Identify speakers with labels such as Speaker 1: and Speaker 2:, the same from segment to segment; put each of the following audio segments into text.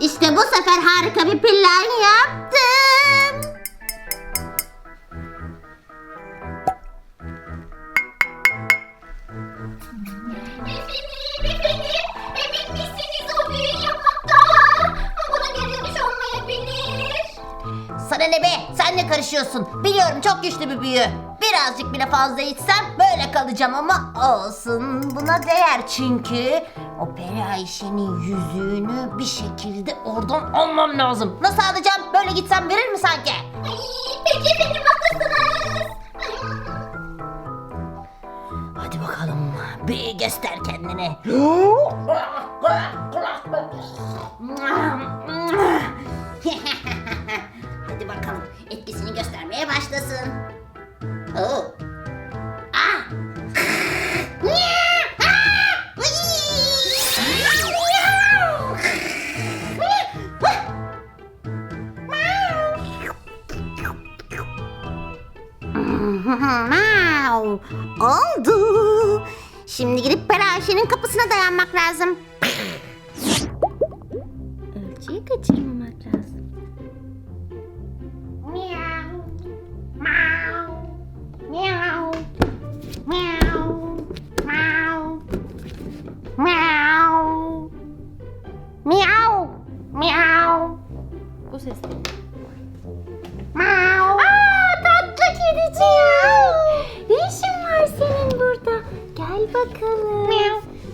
Speaker 1: İşte bu sefer harika bir plan yaptım. Sana ne be? Sen ne karışıyorsun? Biliyorum çok güçlü bir büyü. Birazcık bile fazla içsem böyle kalacağım ama olsun. Buna değer çünkü o Peri Ayşe'nin yüzüğünü bir şekilde oradan almam lazım. Nasıl alacağım? Böyle gitsem verir mi sanki?
Speaker 2: Ay, peki efendim haklısınız.
Speaker 1: Hadi bakalım. Bir göster kendini. Hadi bakalım. Etkisini göstermeye başlasın. Oo. Ah! Oldu. Şimdi gidip Peraşe'nin kapısına dayanmak lazım.
Speaker 3: Ölçüyü kaçırmamak lazım.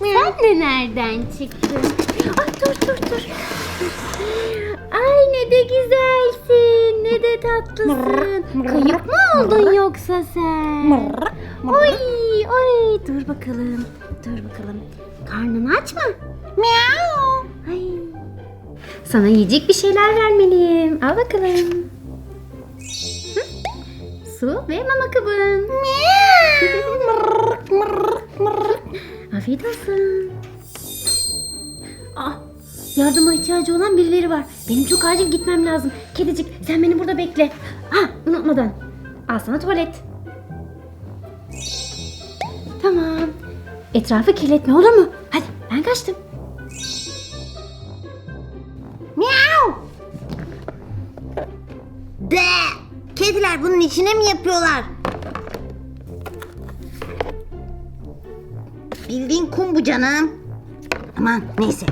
Speaker 1: Miau.
Speaker 3: Sen de nereden çıktın? Ay dur dur dur. Ay ne de güzelsin. Ne de tatlısın. Kayıp mı oldun yoksa sen? Oy oy dur bakalım. Dur bakalım. Karnın aç mı?
Speaker 1: Miau.
Speaker 3: Ay. Sana yiyecek bir şeyler vermeliyim. Al bakalım. Hı? Su ve mama kabın. Afiyet olsun. Ah, yardıma ihtiyacı olan birileri var. Benim çok acil gitmem lazım. Kedicik sen beni burada bekle. Ha unutmadan. Al sana tuvalet. Tamam. Etrafı kirletme olur mu? Hadi ben kaçtım.
Speaker 1: Miau. De. Kediler bunun içine mi yapıyorlar? Bildiğin kum bu canım. Aman neyse.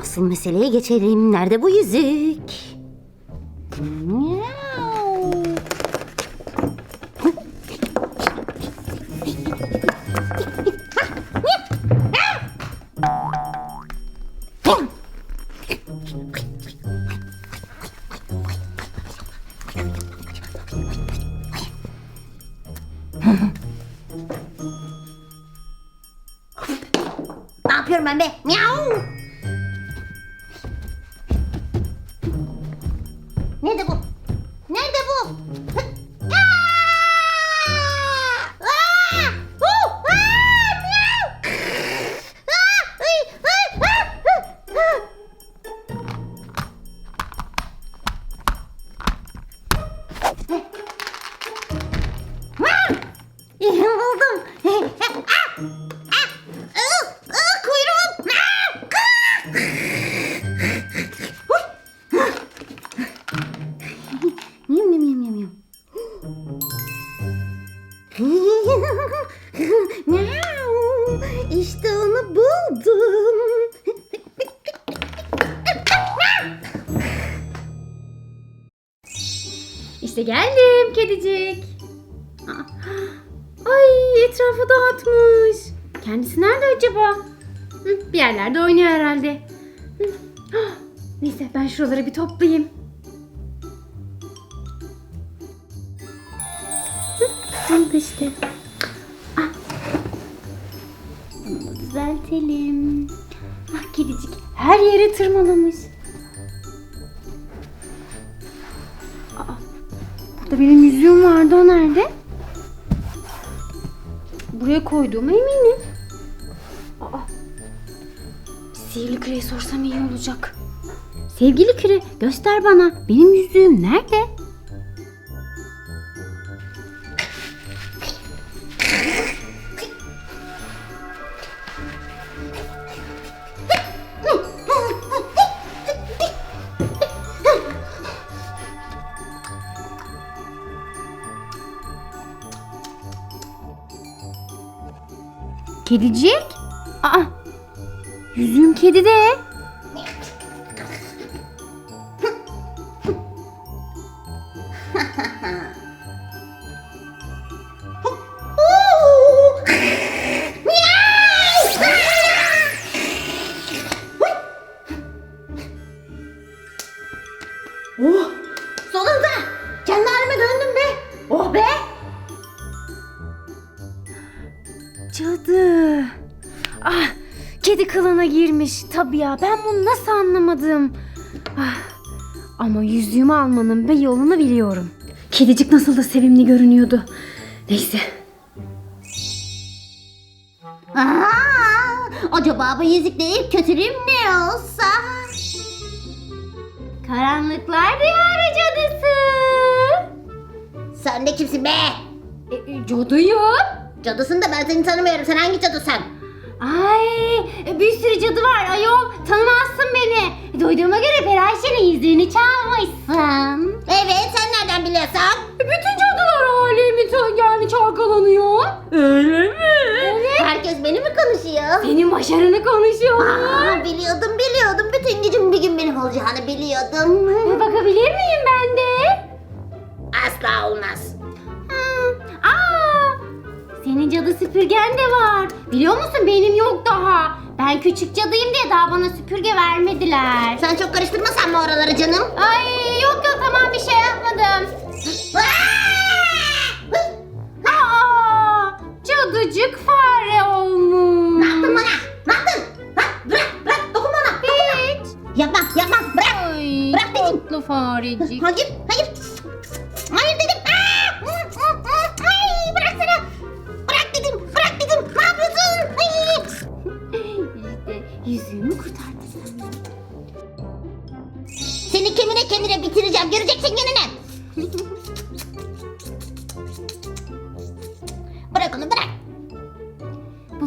Speaker 1: Asıl meseleye geçelim. Nerede bu yüzük? Ne yapıyorum ben be? Miau. Buldum. Ah! Ah! Iı! Iı! Kuyruğum! Ah! Ah! Yum yum yum yum yum. Miau! İşte onu buldum.
Speaker 3: İşte geldim kedicik. Etrafı dağıtmış. Kendisi nerede acaba? Bir yerlerde oynuyor herhalde. Ah, Neyse ben şuraları bir toplayayım. Oldu işte. Ah. Düzeltelim. Ah kedicik her yere tırmalamış. Aa, Burada benim yüzüğüm vardı o nerede? Buraya koyduğuma eminim. Aa, sihirli küreye sorsam iyi olacak. Sevgili küre göster bana benim yüzüğüm nerede? Kedicik? Aa, yüzüğüm kedide. Cadı. Ah, kedi kılığına girmiş. Tabii ya ben bunu nasıl anlamadım. Ah, ama yüzüğümü almanın bir yolunu biliyorum. Kedicik nasıl da sevimli görünüyordu. Neyse.
Speaker 1: Aa, acaba bu yüzükle ilk kötülüğüm ne olsa?
Speaker 3: Karanlıklar Diyarı cadısı.
Speaker 1: Sen de kimsin be?
Speaker 3: E, e, cadıyım.
Speaker 1: Cadısın da ben seni tanımıyorum. Sen hangi cadısın?
Speaker 3: Ay e, bir sürü cadı var ayol. Tanımazsın beni. Duyduğuma göre Perayşe'nin yüzüğünü çalmışsın.
Speaker 1: Evet sen nereden biliyorsun?
Speaker 3: Bütün cadılar alemi yani çalkalanıyor. Öyle mi? Evet.
Speaker 1: Herkes beni mi konuşuyor?
Speaker 3: Senin başarını konuşuyor.
Speaker 1: Aa, biliyordum biliyordum. Bütün gücüm bir gün benim olacağını biliyordum.
Speaker 3: Bakabilir miyim ben de?
Speaker 1: Asla olmaz.
Speaker 3: Senin cadı süpürgen de var. Biliyor musun benim yok daha. Ben küçük cadıyım diye daha bana süpürge vermediler.
Speaker 1: Sen çok karıştırmasan mı oraları canım?
Speaker 3: Ay yok yok tamam bir şey yapmadım. Aa, cadıcık fare olmuş.
Speaker 1: ne yaptın bana? Ne yaptın? Ha, bırak bırak dokunma ona.
Speaker 3: Hiç.
Speaker 1: Yapma yapma bırak.
Speaker 3: Ay,
Speaker 1: Bırak dedim.
Speaker 3: tatlı farecik.
Speaker 1: Hayır hayır.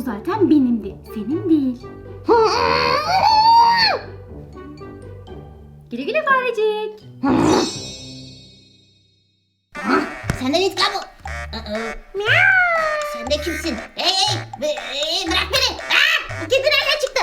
Speaker 3: Zaten benimdi, senin değil. Güle güle farecik.
Speaker 1: Senden intikam mı? Sen de kimsin? Hey hey! Bırak beni! Aa! Bu kedi nereden çıktı?